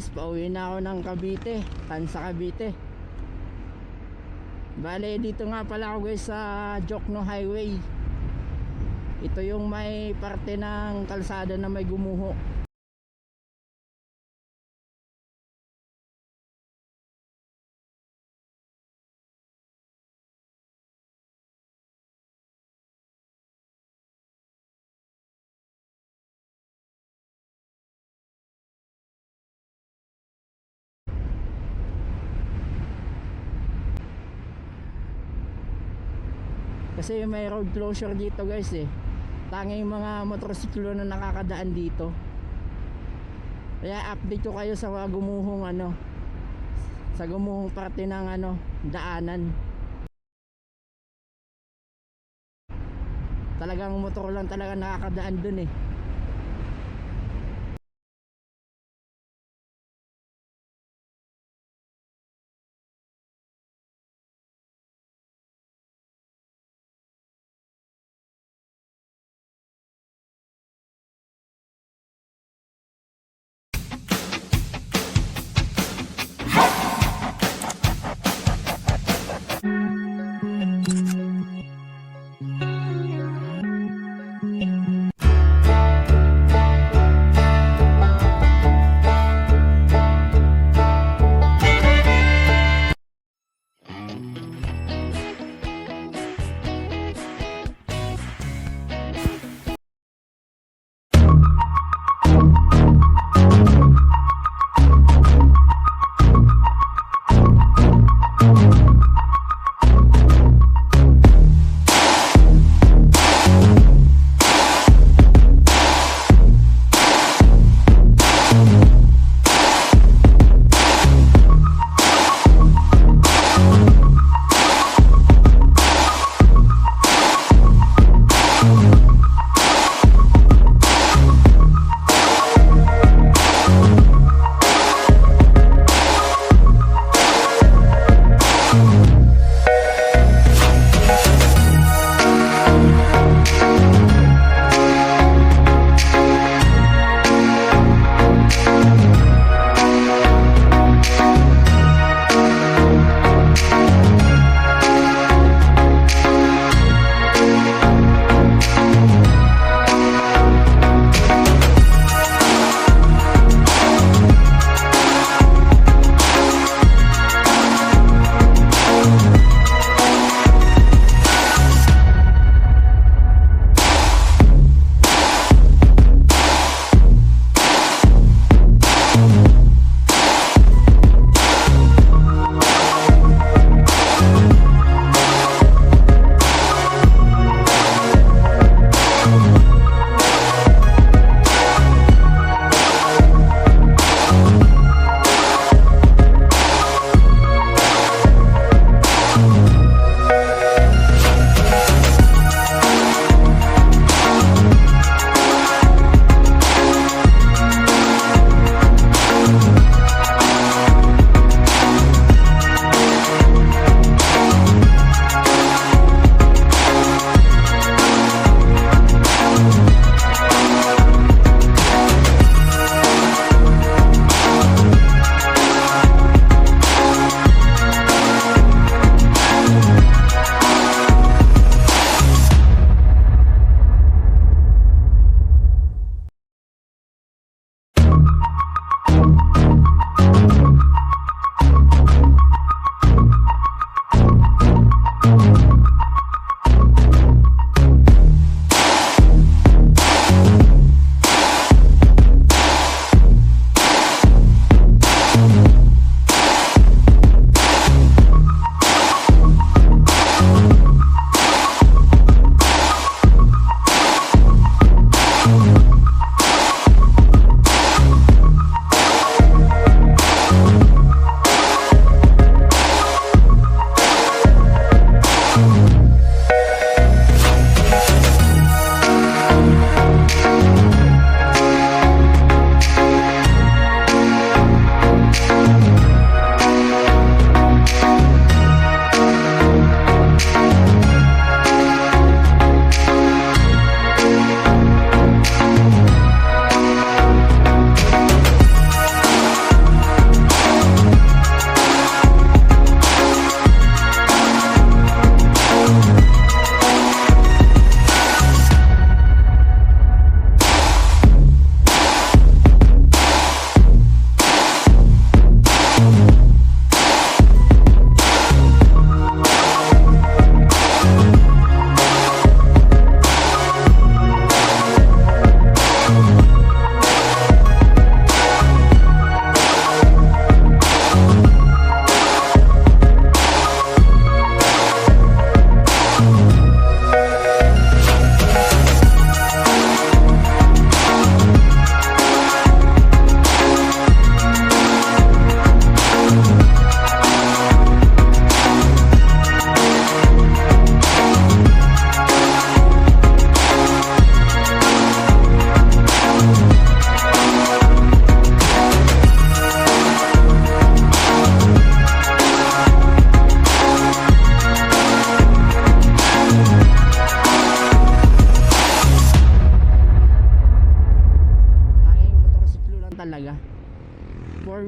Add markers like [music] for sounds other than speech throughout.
guys, pauwi na ako ng Cavite, Tansa Cavite. Bale, dito nga pala ako guys sa Jokno Highway. Ito yung may parte ng kalsada na may gumuho. Kasi may road closure dito guys eh. Tanging mga motorsiklo na nakakadaan dito. Kaya update ko kayo sa gumuhong ano. Sa gumuhong parte ng ano, daanan. Talagang motor lang talaga nakakadaan dun eh.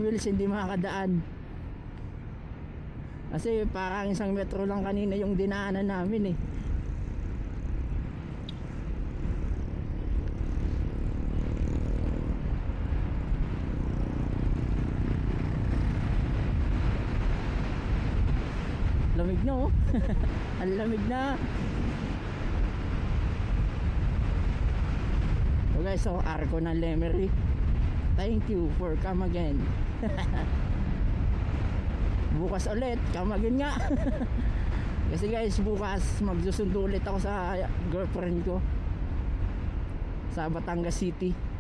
Wheels hindi makakadaan. Kasi parang isang metro lang kanina yung dinaanan namin eh. Lamig na oh. [laughs] Ang lamig na. So guys, so arko ng Lemery. Thank you for come again. [laughs] bukas ulit, come again nga. [laughs] Kasi guys, bukas magsusundo ulit ako sa girlfriend ko sa Batangas City.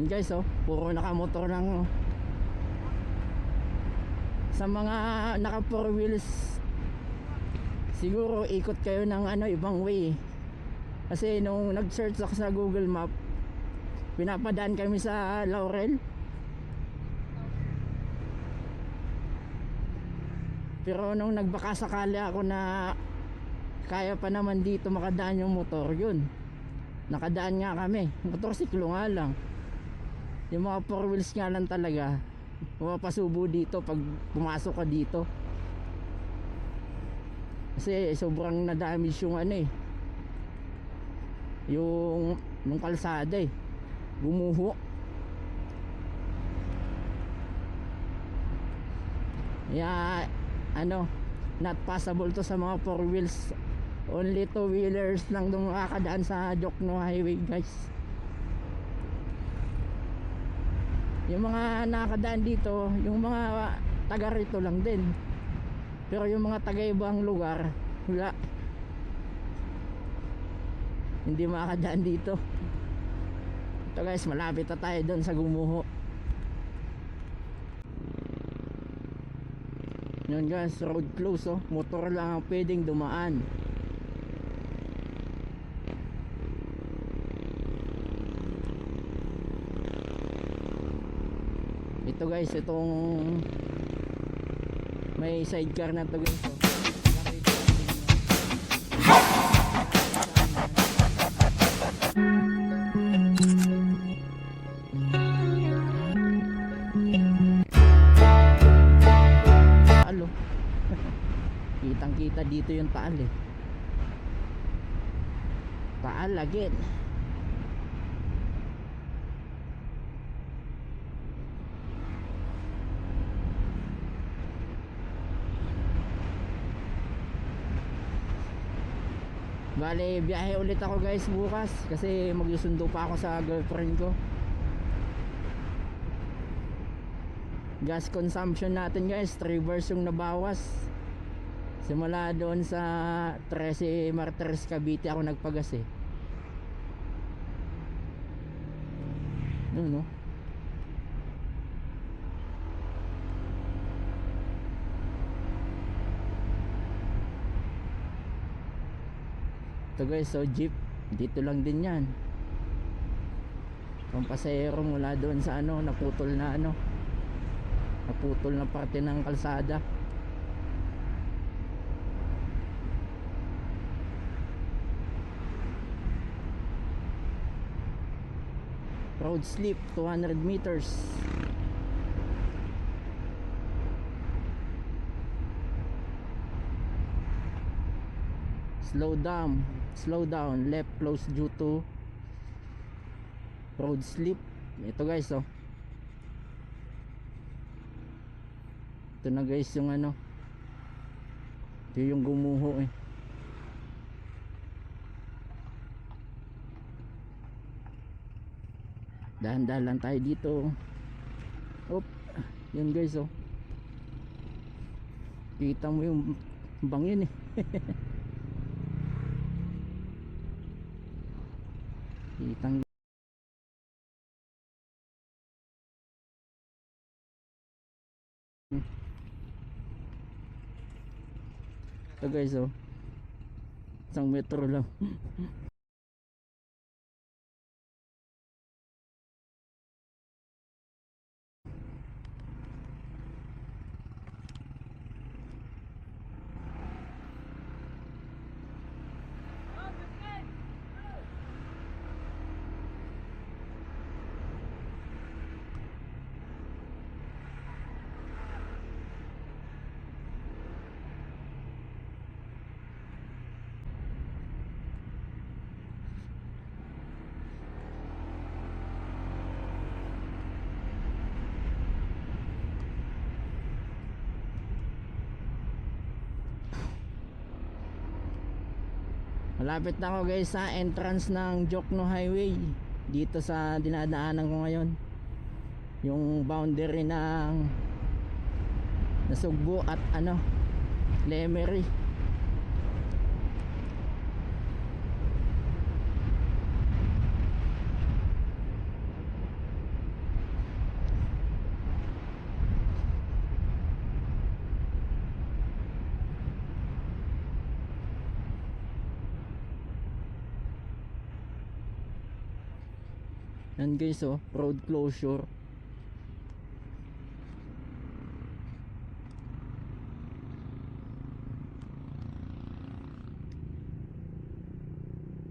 Yun guys oh, puro nakamotor lang oh. Sa mga naka four wheels Siguro ikot kayo ng ano ibang way. Kasi nung nag-search ako sa Google Map Pinapadaan kami sa Laurel. Pero nung nagbaka sakali ako na Kaya pa naman dito makadaan yung motor yun. Nakadaan nga kami. Motorsiklo nga lang yung mga four wheels nga lang talaga. Mapapasubo dito pag pumasok ka dito. Kasi sobrang na-damage yung ano eh. Yung nung kalsada eh. Gumuho. Kaya ano not possible to sa mga four wheels. Only two wheelers lang nung makakadaan sa Jokno Highway guys yung mga nakakadaan dito yung mga taga rito lang din. Pero yung mga taga ibang lugar wala. Hindi makakadaan dito. Ito guys malapit na tayo doon sa gumuho. Yun guys road close oh. Motor lang ang pwedeng dumaan ito guys itong may sidecar na to guys oh. [laughs] Kitang kita dito yung taal eh. Taal again. Bale, biyahe ulit ako guys bukas kasi magsusundo pa ako sa girlfriend ko. Gas consumption natin guys, 3 bars yung nabawas. Simula doon sa 13 Martires Cavite ako nagpagas eh. Yun no. Ito guys, so jeep dito lang din yan. Ang pasahero mula doon sa ano, naputol na ano. Naputol na parte ng kalsada. Road slip 200 meters. slow down slow down left close due to road slip. Ito guys oh. Ito na guys yung ano. Ito yung gumuho eh. Dahan-dahan lang tayo dito. Op yun guys oh. Kita mo yung bangin eh [laughs] Kitang Ito guys oh. Isang metro lang. Malapit na ako guys sa entrance ng Jokno Highway dito sa dinadaanan ko ngayon. Yung boundary ng Nasugbo at ano Lemery. Yan guys oh, road closure.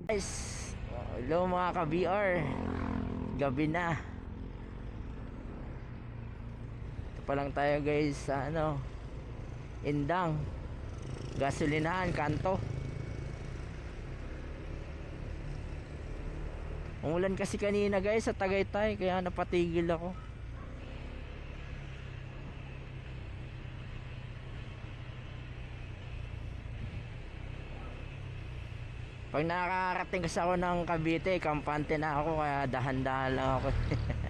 Guys, hello mga ka-VR. Gabi na. Ito pa lang tayo guys sa ano, Indang. Gasolinahan, kanto. Umulan kasi kanina guys sa Tagaytay kaya napatigil ako. Pag nakakarating kasi ako ng Cavite, kampante na ako kaya dahan-dahan lang ako. [laughs]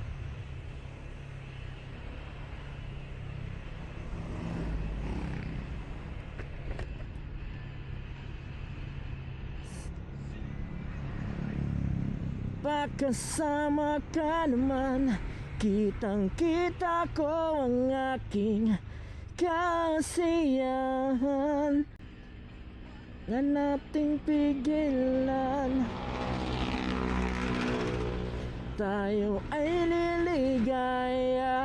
Pagkasama ka naman Kitang kita ko ang aking kasiyahan. Na nating pigilan. Tayo ay liligaya.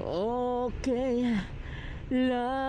Okay lang